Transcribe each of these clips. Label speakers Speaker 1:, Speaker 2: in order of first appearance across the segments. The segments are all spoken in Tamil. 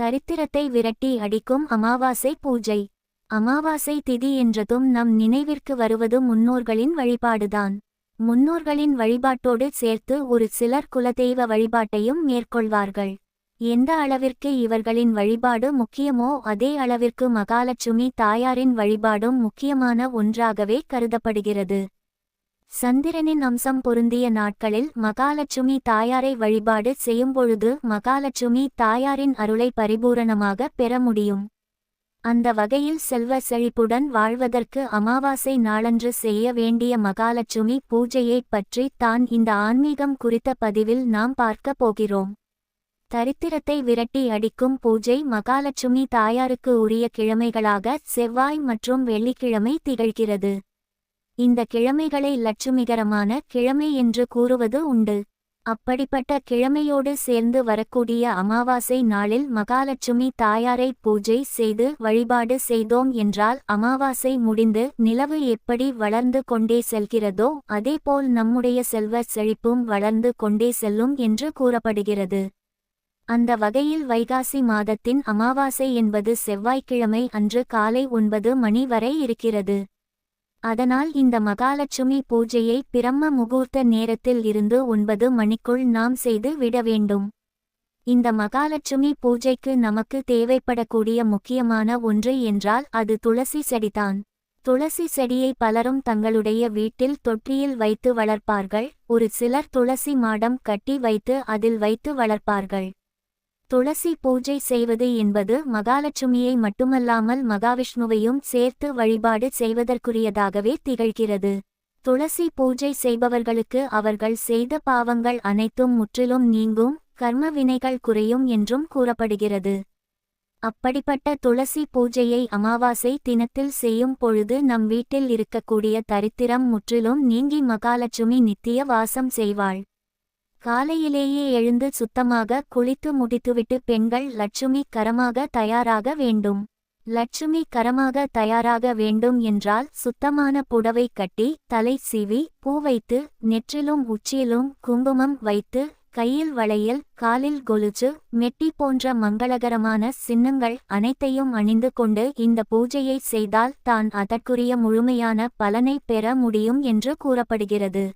Speaker 1: தரித்திரத்தை விரட்டி அடிக்கும் அமாவாசை பூஜை. அமாவாசை திதி என்றதும் நம் நினைவிற்கு வருவது முன்னோர்களின் வழிபாடுதான். முன்னோர்களின் வழிபாட்டோடு சேர்த்து ஒரு சிலர் குலதெய்வ வழிபாட்டையும் மேற்கொள்வார்கள். எந்த அளவிற்கு இவர்களின் வழிபாடு முக்கியமோ அதே அளவிற்கு மகாலட்சுமி தாயாரின் வழிபாடும் முக்கியமான ஒன்றாகவே கருதப்படுகிறது. சந்திரனின் அம்சம் பொருந்திய நாட்களில் மகாலட்சுமி தாயாரை வழிபாடு செய்யும்பொழுது மகாலட்சுமி தாயாரின் அருளை பரிபூரணமாக பெற முடியும். அந்த வகையில் செல்வ செழிப்புடன் வாழ்வதற்கு அமாவாசை நாளன்று செய்ய வேண்டிய மகாலட்சுமி பூஜையைப் பற்றி தான் இந்த ஆன்மீகம் குறித்த பதிவில் நாம் பார்க்கப் போகிறோம். தரித்திரத்தை விரட்டி அடிக்கும் பூஜை மகாலட்சுமி தாயாருக்கு உரிய கிழமைகளாக செவ்வாய் மற்றும் வெள்ளிக்கிழமை திகழ்கிறது. இந்த கிழமைகளை லட்சுமிகரமான கிழமை என்று கூறுவது உண்டு. அப்படிப்பட்ட கிழமையோடு சேர்ந்து வரக்கூடிய அமாவாசை நாளில் மகாலட்சுமி தாயாரை பூஜை செய்து வழிபாடு செய்தோம் என்றால் அமாவாசை முடிந்து நிலவு எப்படி வளர்ந்து கொண்டே செல்கிறதோ அதேபோல் நம்முடைய செல்வ செழிப்பும் வளர்ந்து கொண்டே செல்லும் என்று கூறப்படுகிறது. அந்த வகையில் வைகாசி மாதத்தின் அமாவாசை என்பது செவ்வாய்க்கிழமை அன்று காலை ஒன்பது மணி வரை இருக்கிறது. அதனால் இந்த மகாலட்சுமி பூஜையை பிரம்ம முகூர்த்த நேரத்தில் இருந்து ஒன்பது மணிக்குள் நாம் செய்து விட வேண்டும். இந்த மகாலட்சுமி பூஜைக்கு நமக்கு தேவைப்படக்கூடிய முக்கியமான ஒன்று என்றால் அது துளசி செடிதான். துளசி செடியை பலரும் தங்களுடைய வீட்டில் தொட்டியில் வைத்து வளர்ப்பார்கள். ஒரு சிலர் துளசி மாடம் கட்டி வைத்து அதில் வைத்து வளர்ப்பார்கள். துளசி பூஜை செய்வது என்பது மகாலட்சுமியை மட்டுமல்லாமல் மகாவிஷ்ணுவையும் சேர்த்து வழிபாடு செய்வதற்குரியதாகவே திகழ்கிறது. துளசி பூஜை செய்பவர்களுக்கு அவர்கள் செய்த பாவங்கள் அனைத்தும் முற்றிலும் நீங்கும் கர்ம வினைகள் குறையும் என்றும் கூறப்படுகிறது. அப்படிப்பட்ட துளசி பூஜையை அமாவாசை தினத்தில் செய்யும் பொழுது நம் வீட்டில் இருக்கக்கூடிய தரித்திரம் முற்றிலும் நீங்கி மகாலட்சுமி நித்திய வாசம் செய்வாள். காலையிலேயே எழுந்து சுத்தமாக குளித்து முடித்துவிட்டு பெண்கள் லட்சுமி கரமாக தயாராக வேண்டும். லட்சுமி கரமாக தயாராக வேண்டும் என்றால் சுத்தமான புடவை கட்டி தலை சீவி பூ வைத்து நெற்றிலும் உச்சியிலும் குங்குமம் வைத்து கையில் வளையல் காலில் கொலுச்சு மெட்டி போன்ற மங்களகரமான சின்னங்கள் அனைத்தையும் அணிந்து கொண்டு இந்த பூஜையை செய்தால் தான் அதற்குரிய முழுமையான பலனை பெற முடியும் என்று கூறப்படுகிறது.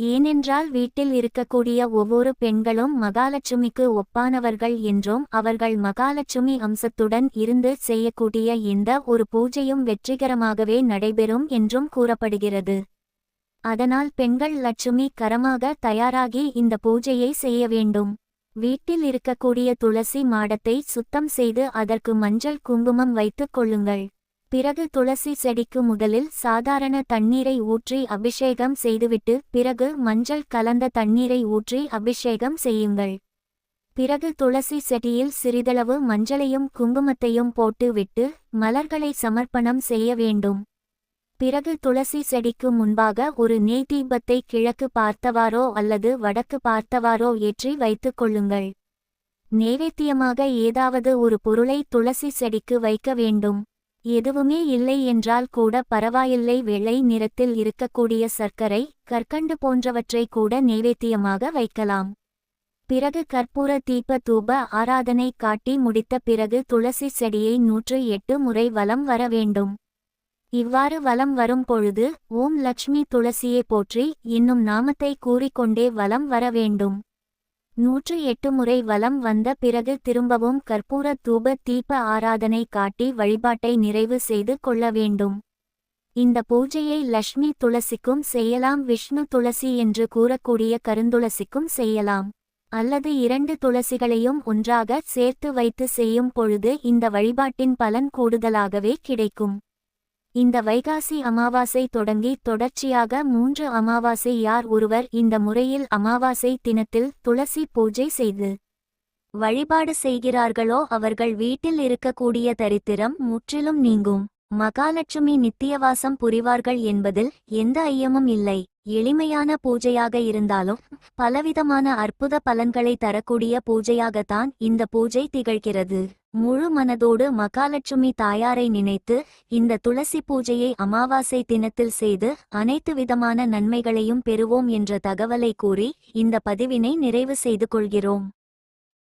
Speaker 1: ஏனென்றால் வீட்டில் இருக்கக்கூடிய ஒவ்வொரு பெண்களும் மகாலட்சுமிக்கு ஒப்பானவர்கள் என்றும் அவர்கள் மகாலட்சுமி அம்சத்துடன் இருந்து செய்யக்கூடிய எந்த ஒரு பூஜையும் வெற்றிகரமாகவே நடைபெறும் என்றும் கூறப்படுகிறது. அதனால் பெண்கள் லட்சுமி கரமாக தயாராகி இந்த பூஜையை செய்ய வேண்டும். வீட்டில் இருக்கக்கூடிய துளசி மாடத்தை சுத்தம் செய்து அதற்கு மஞ்சள் குங்குமம் வைத்துக் கொள்ளுங்கள். பிறகு துளசி செடிக்கு முதலில் சாதாரண தண்ணீரை ஊற்றி அபிஷேகம் செய்துவிட்டு பிறகு மஞ்சள் கலந்த தண்ணீரை ஊற்றி அபிஷேகம் செய்யுங்கள். பிறகு துளசி செடியில் சிறிதளவு மஞ்சளையும் குங்குமத்தையும் போட்டு விட்டு மலர்களை சமர்ப்பணம் செய்ய வேண்டும். பிறகு துளசி செடிக்கு முன்பாக ஒரு நெய் தீபத்தை கிழக்கு பார்த்தவாரோ அல்லது வடக்கு பார்த்தவாரோ ஏற்றி வைத்துக் கொள்ளுங்கள். நேவேத்தியமாக ஏதாவது ஒரு பொருளை துளசி செடிக்கு வைக்க வேண்டும். எதுவுமே இல்லை என்றால் கூட பரவாயில்லை. வெள்ளை நிறத்தில் இருக்கக்கூடிய சர்க்கரை கற்கண்டு போன்றவற்றை கூட நைவேத்தியமாக வைக்கலாம். பிறகு கற்பூர தீப தூப ஆராதனை காட்டி முடித்த பிறகு துளசி செடியை நூற்று எட்டு முறை வலம் வர வேண்டும். இவ்வாறு வலம் வரும் பொழுது ஓம் லக்ஷ்மி துளசியை போற்றி இன்னும் நாமத்தை கூறிக்கொண்டே வலம் வர வேண்டும். நூற்று எட்டு முறை வலம் வந்த பிறகு திரும்பவும் கற்பூர தூப தீப ஆராதனை காட்டி வழிபாட்டை நிறைவு செய்து கொள்ள வேண்டும். இந்த பூஜையை லக்ஷ்மி துளசிக்கும் செய்யலாம் விஷ்ணு துளசி என்று கூறக்கூடிய கருந்துளசிக்கும் செய்யலாம். அல்லது இரண்டு துளசிகளையும் ஒன்றாக சேர்த்து வைத்து செய்யும் பொழுது இந்த வழிபாட்டின் பலன் கூடுதலாகவே கிடைக்கும். இந்த வைகாசி அமாவாசை தொடங்கி தொடர்ச்சியாக மூன்று அமாவாசை யார் ஒருவர் இந்த முறையில் அமாவாசை தினத்தில் துளசி பூஜை செய்து வழிபாடு செய்கிறார்களோ அவர்கள் வீட்டில் இருக்கக்கூடிய தரித்திரம் முற்றிலும் நீங்கும். மகாலட்சுமி நித்தியவாசம் புரிவார்கள் என்பதில் எந்த ஐயமும் இல்லை. எளிமையான பூஜையாக இருந்தாலும் பலவிதமான அற்புத பலன்களை தரக்கூடிய பூஜையாகத்தான் இந்த பூஜை திகழ்கிறது. முழு மனதோடு மகாலட்சுமி தாயாரை நினைத்து இந்த துளசி பூஜையை அமாவாசை தினத்தில் செய்து அனைத்து விதமான நன்மைகளையும் பெறுவோம் என்ற தகவலை கூறி இந்த பதிவினை நிறைவு செய்து கொள்கிறோம்.